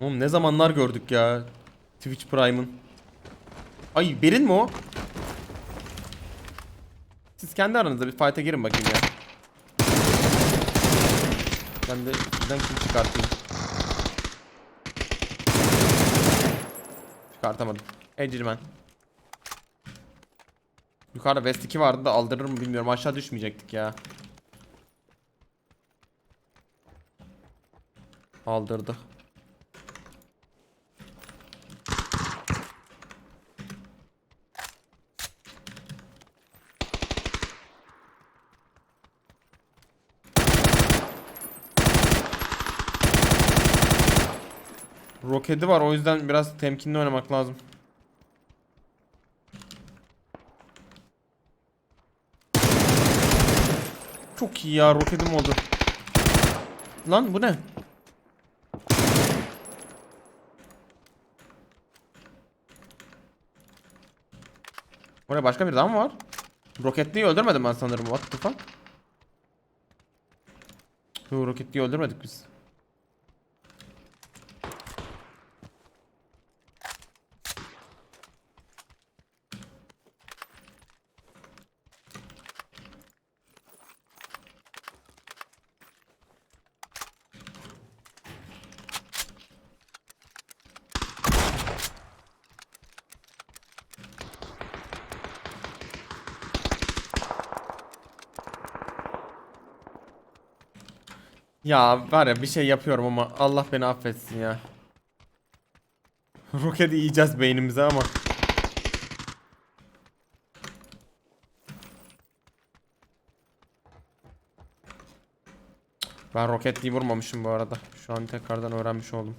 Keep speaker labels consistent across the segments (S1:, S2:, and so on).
S1: Oğlum ne zamanlar gördük ya. Twitch Prime'ın. Ay Berin mi o? Siz kendi aranızda bir fight'a girin bakayım ya. Ben de ben kim çıkartayım. Çıkartamadım. Ecirmen. Yukarıda West 2 vardı da aldırır mı bilmiyorum. Aşağı düşmeyecektik ya. Aldırdı. Roketi var o yüzden biraz temkinli oynamak lazım. Çok iyi ya roketim oldu. Lan bu ne? Oraya başka bir daha var? Roketliyi öldürmedim ben sanırım. What the fuck? Yo roketliyi öldürmedik biz. Ya var ya bir şey yapıyorum ama Allah beni affetsin ya. Roketi yiyeceğiz beynimize ama. Ben roketliyi vurmamışım bu arada. Şu an tekrardan öğrenmiş oldum.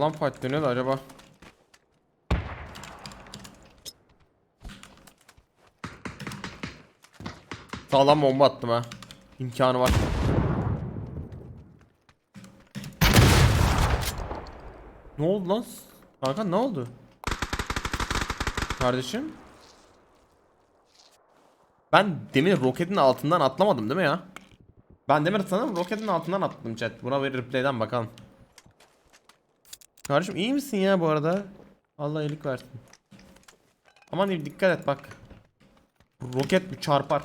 S1: Sağlam fight dönüyor da acaba. Sağlam bomba attım ha. İmkanı var. Ne oldu lan? Kanka ne oldu? Kardeşim? Ben demin roketin altından atlamadım değil mi ya? Ben demin sanırım roketin altından atladım chat. Buna bir replay'den bakalım. Kardeşim iyi misin ya bu arada? Allah iyilik versin. Aman iyi dikkat et bak. Roket mi çarpar?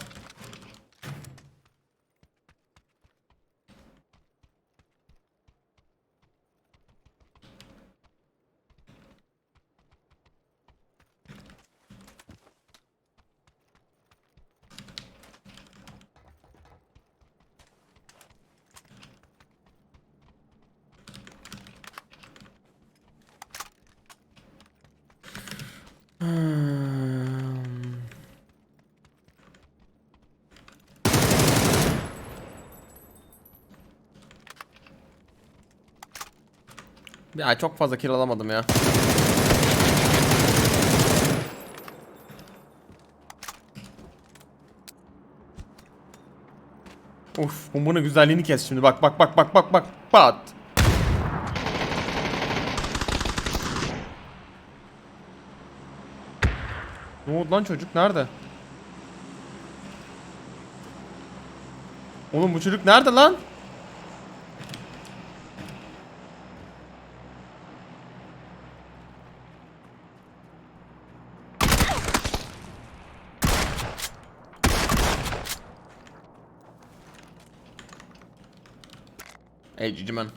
S1: Hmm. Ya çok fazla kill alamadım ya. Uf, bombanın güzelliğini kes şimdi. Bak bak bak bak bak bak. Pat. Ne oldu lan çocuk nerede? Oğlum bu çocuk nerede lan? Ey cicimen.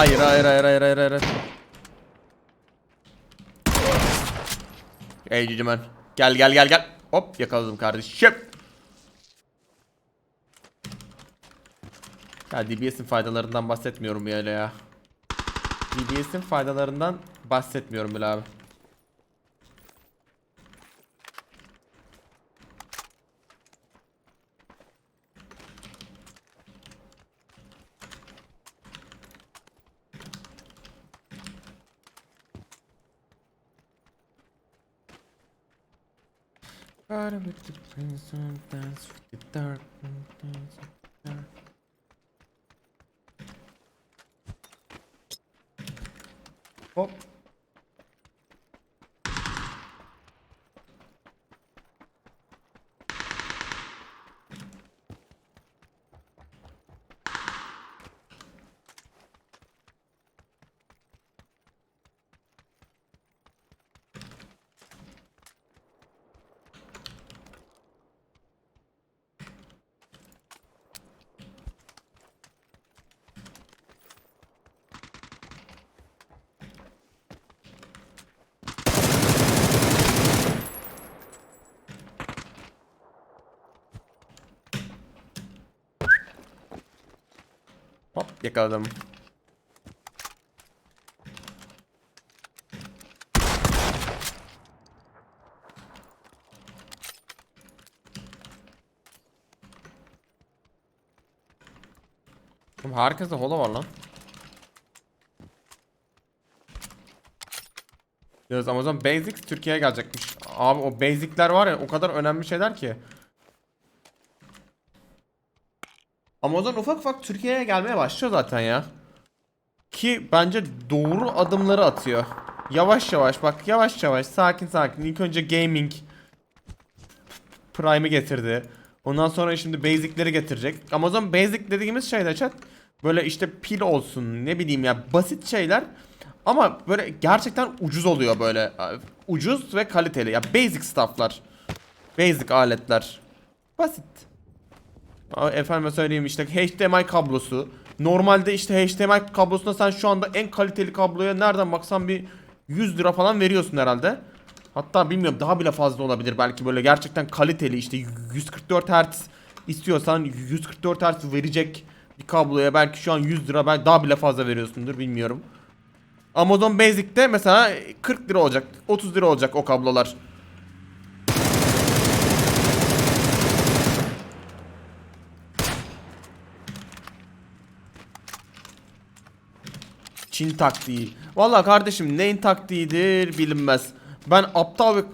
S1: Hayır hayır hayır hayır hayır hayır. Ey cicimen. Gel gel gel gel. Hop yakaladım kardeşim. Ya DBS'in faydalarından bahsetmiyorum öyle ya. DBS'in faydalarından bahsetmiyorum bile abi. Gotta with the prince and dance with the dark and dance yakaladım. Oğlum herkeste holo var lan. Yalnız Amazon Basics Türkiye'ye gelecekmiş. Abi o basic'ler var ya o kadar önemli şeyler ki. Amazon ufak ufak Türkiye'ye gelmeye başlıyor zaten ya. Ki bence doğru adımları atıyor. Yavaş yavaş bak yavaş yavaş sakin sakin. İlk önce gaming Prime'ı getirdi. Ondan sonra şimdi basic'leri getirecek. Amazon basic dediğimiz şey de chat böyle işte pil olsun ne bileyim ya basit şeyler ama böyle gerçekten ucuz oluyor böyle. Ucuz ve kaliteli. Ya basic stuff'lar. Basic aletler. Basit. Aa, Efendime söyleyeyim işte HDMI kablosu. Normalde işte HDMI kablosuna sen şu anda en kaliteli kabloya nereden baksan bir 100 lira falan veriyorsun herhalde. Hatta bilmiyorum daha bile fazla olabilir belki böyle gerçekten kaliteli işte 144 Hz istiyorsan 144 Hz verecek bir kabloya belki şu an 100 lira belki daha bile fazla veriyorsundur bilmiyorum. Amazon Basic'te mesela 40 lira olacak 30 lira olacak o kablolar. Çin taktiği. Vallahi kardeşim neyin taktiğidir bilinmez. Ben aptal bir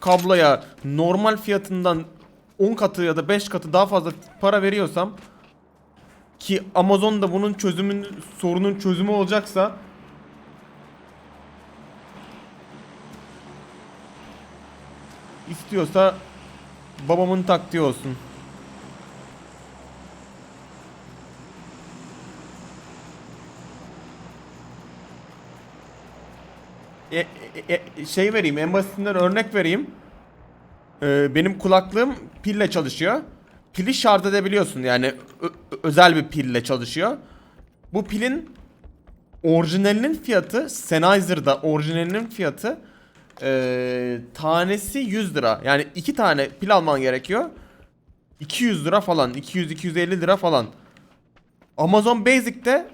S1: kabloya normal fiyatından 10 katı ya da 5 katı daha fazla para veriyorsam ki Amazon'da bunun çözümün sorunun çözümü olacaksa istiyorsa babamın taktiği olsun. E, e, e, şey vereyim en basitinden örnek vereyim. Ee, benim kulaklığım pille çalışıyor. Pili şarj edebiliyorsun yani özel bir pille çalışıyor. Bu pilin orijinalinin fiyatı Sennheiser'da orijinalinin fiyatı ee, tanesi 100 lira. Yani iki tane pil alman gerekiyor. 200 lira falan 200-250 lira falan. Amazon Basic'te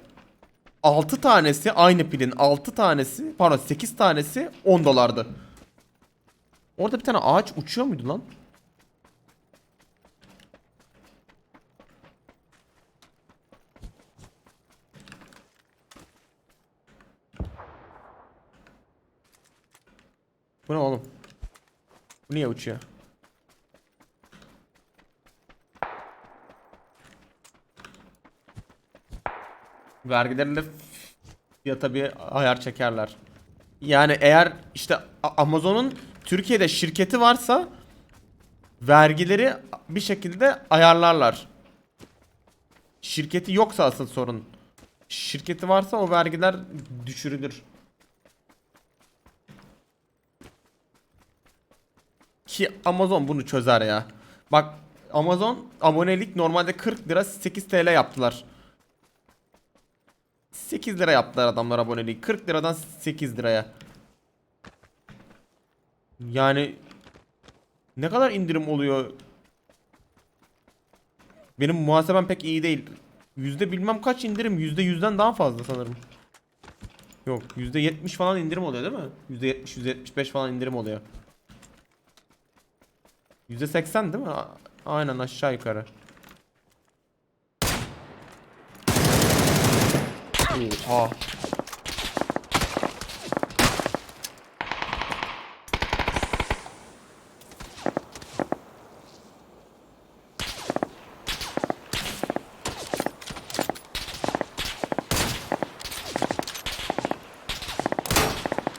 S1: 6 tanesi aynı pilin 6 tanesi pardon 8 tanesi 10 dolardı. Orada bir tane ağaç uçuyor muydu lan? Bu ne oğlum? Bu niye uçuyor? Vergilerle fiyata bir ayar çekerler. Yani eğer işte Amazon'un Türkiye'de şirketi varsa vergileri bir şekilde ayarlarlar. Şirketi yoksa asıl sorun. Şirketi varsa o vergiler düşürülür. Ki Amazon bunu çözer ya. Bak Amazon abonelik normalde 40 lira 8 TL yaptılar. 8 lira yaptılar adamlar aboneliği. 40 liradan 8 liraya. Yani ne kadar indirim oluyor? Benim muhasebem pek iyi değil. yüzde bilmem kaç indirim. Yüzde yüzden daha fazla sanırım. Yok yüzde yetmiş falan indirim oluyor değil mi? Yüzde yetmiş, yüzde yetmiş beş falan indirim oluyor. Yüzde seksen değil mi? Aynen aşağı yukarı. Oha.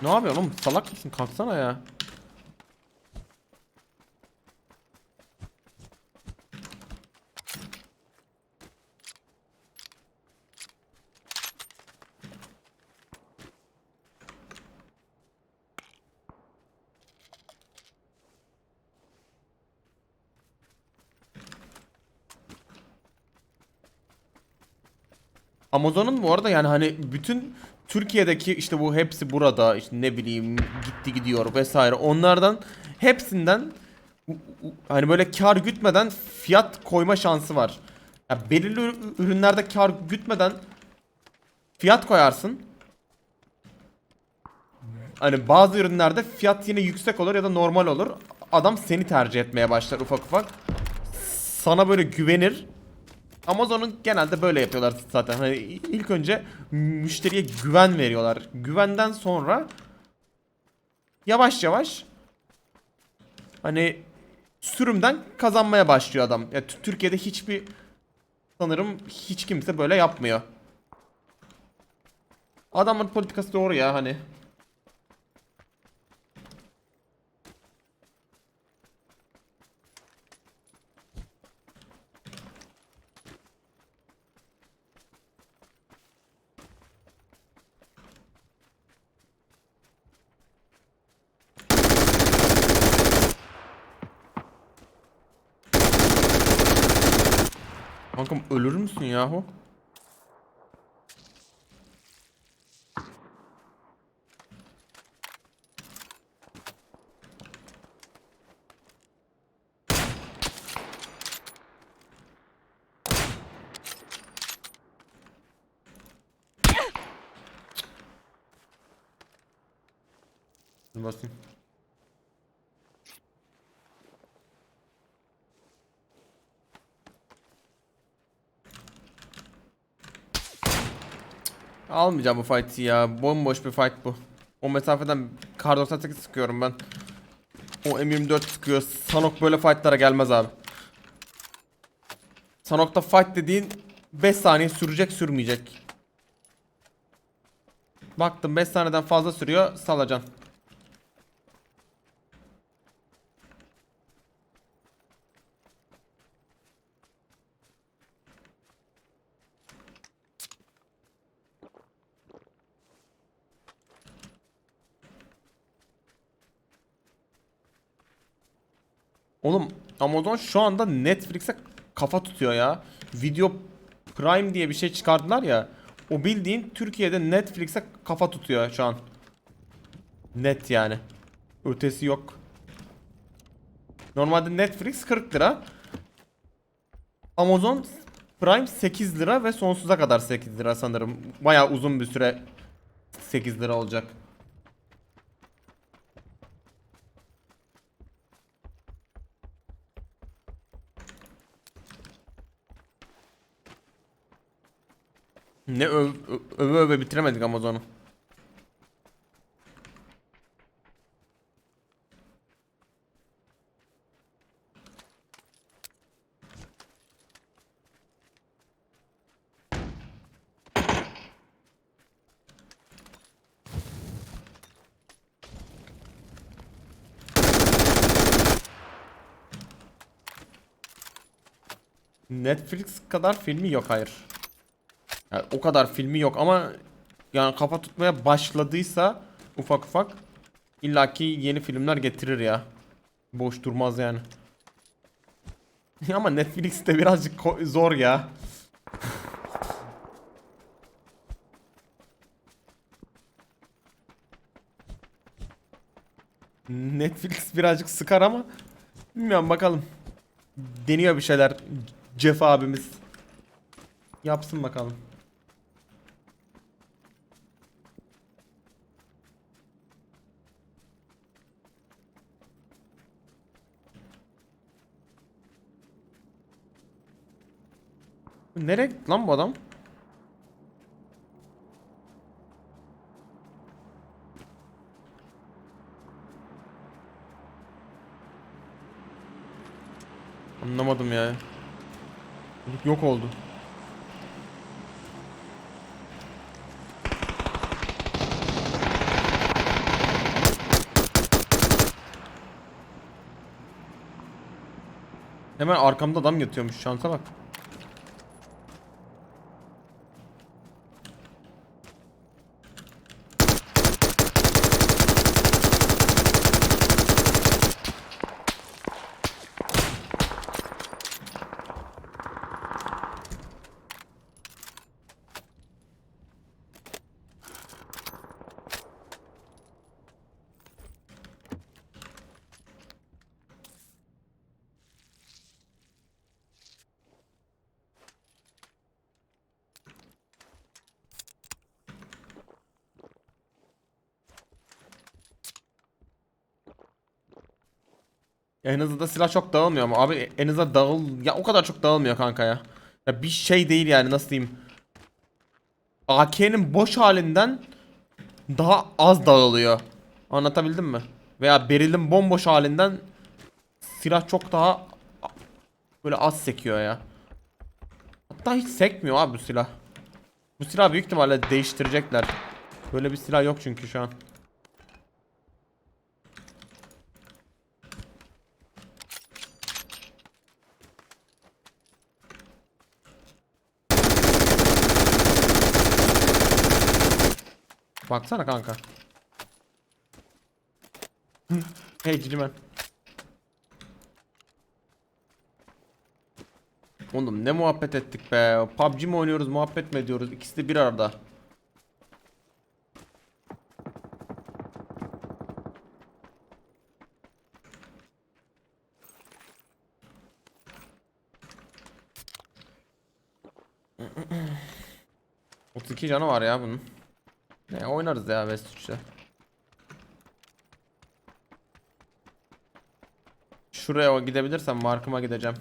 S1: Ne yapıyorsun oğlum? Salak mısın? Kalksana ya. Amazon'un bu arada yani hani bütün Türkiye'deki işte bu hepsi burada işte ne bileyim gitti gidiyor vesaire onlardan hepsinden hani böyle kar gütmeden fiyat koyma şansı var. Ya belirli ür- ürünlerde kar gütmeden fiyat koyarsın. Hani bazı ürünlerde fiyat yine yüksek olur ya da normal olur. Adam seni tercih etmeye başlar ufak ufak. Sana böyle güvenir. Amazon'un genelde böyle yapıyorlar zaten. Hani ilk önce müşteriye güven veriyorlar. Güvenden sonra yavaş yavaş hani sürümden kazanmaya başlıyor adam. Ya Tü- Türkiye'de hiçbir sanırım hiç kimse böyle yapmıyor. Adamın politikası doğru ya hani. Kankam ölür müsün yahu? Almayacağım bu fight'i ya. Bomboş bir fight bu. O mesafeden kar 98 sıkıyorum ben. O M24 sıkıyor. Sanok böyle fight'lara gelmez abi. Sanok'ta fight dediğin 5 saniye sürecek sürmeyecek. Baktım 5 saniyeden fazla sürüyor salacaksın. Oğlum Amazon şu anda Netflix'e kafa tutuyor ya. Video Prime diye bir şey çıkardılar ya. O bildiğin Türkiye'de Netflix'e kafa tutuyor şu an. Net yani. Ötesi yok. Normalde Netflix 40 lira. Amazon Prime 8 lira ve sonsuza kadar 8 lira sanırım. Bayağı uzun bir süre 8 lira olacak. Ne öv, öve öve bitiremedik Amazon'u. Netflix kadar filmi yok hayır. Yani o kadar filmi yok ama yani kafa tutmaya başladıysa ufak ufak illaki yeni filmler getirir ya. Boş durmaz yani. ama Netflix'te birazcık zor ya. Netflix birazcık sıkar ama bilmiyorum bakalım. Deniyor bir şeyler Jeff abimiz. Yapsın bakalım. Nereye lan bu adam? Anlamadım ya. Çocuk Yok oldu. Hemen arkamda adam yatıyormuş şansa bak. En hızlı silah çok dağılmıyor ama abi en hızlı dağıl ya o kadar çok dağılmıyor kanka ya. Ya bir şey değil yani nasıl diyeyim. AK'nin boş halinden daha az dağılıyor. Anlatabildim mi? Veya berilin bomboş halinden silah çok daha böyle az sekiyor ya. Hatta hiç sekmiyor abi bu silah. Bu silah büyük ihtimalle değiştirecekler. Böyle bir silah yok çünkü şu an. Baksana kanka. Hey cicimen. Oğlum ne muhabbet ettik be. PUBG mi oynuyoruz muhabbet mi ediyoruz? İkisi de bir arada. ...32 canı var ya bunun. Ne oynarız ya West 3'te. Şuraya gidebilirsem markıma gideceğim.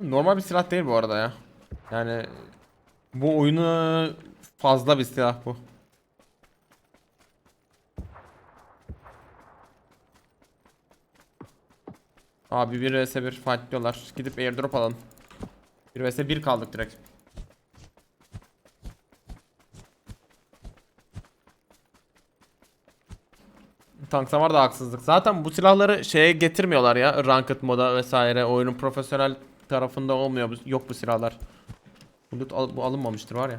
S1: Normal bir silah değil bu arada ya. Yani bu oyunu fazla bir silah bu. Abi 1 vs 1 fight diyorlar. Gidip airdrop alalım. 1 vs 1 kaldık direkt. Tank var da haksızlık. Zaten bu silahları şeye getirmiyorlar ya. Ranked moda vesaire. Oyunun profesyonel tarafında olmuyor. Yok bu silahlar. Bu alınmamıştır var ya.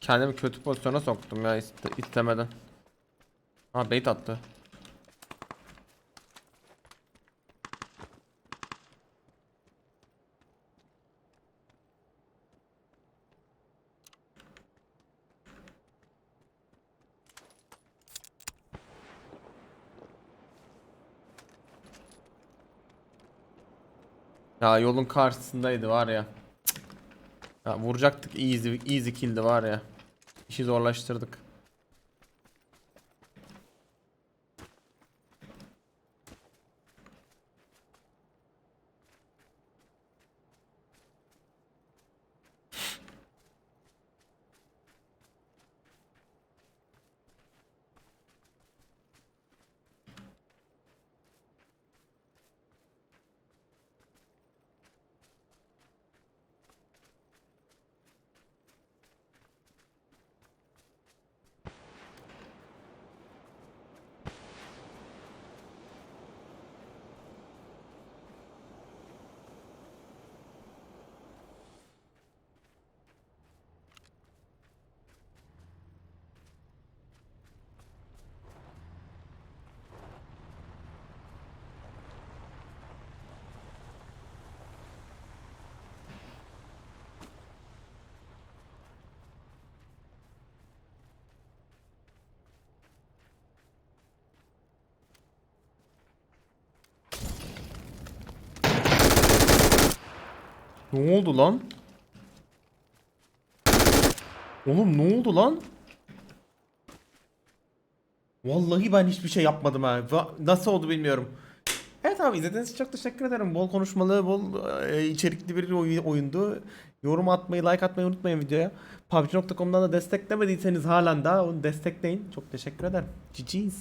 S1: Kendimi kötü pozisyona soktum ya iste- istemeden. Ha bait attı. Ya yolun karşısındaydı var ya. Ya vuracaktık easy easy kill'di var ya. İşi zorlaştırdık. Ne oldu lan? Oğlum ne oldu lan? Vallahi ben hiçbir şey yapmadım ha. Nasıl oldu bilmiyorum. Evet abi izlediğiniz için çok teşekkür ederim. Bol konuşmalı, bol e, içerikli bir oy- oyundu. Yorum atmayı, like atmayı unutmayın videoya. PUBG.com'dan da desteklemediyseniz halen daha onu destekleyin. Çok teşekkür ederim. GG's.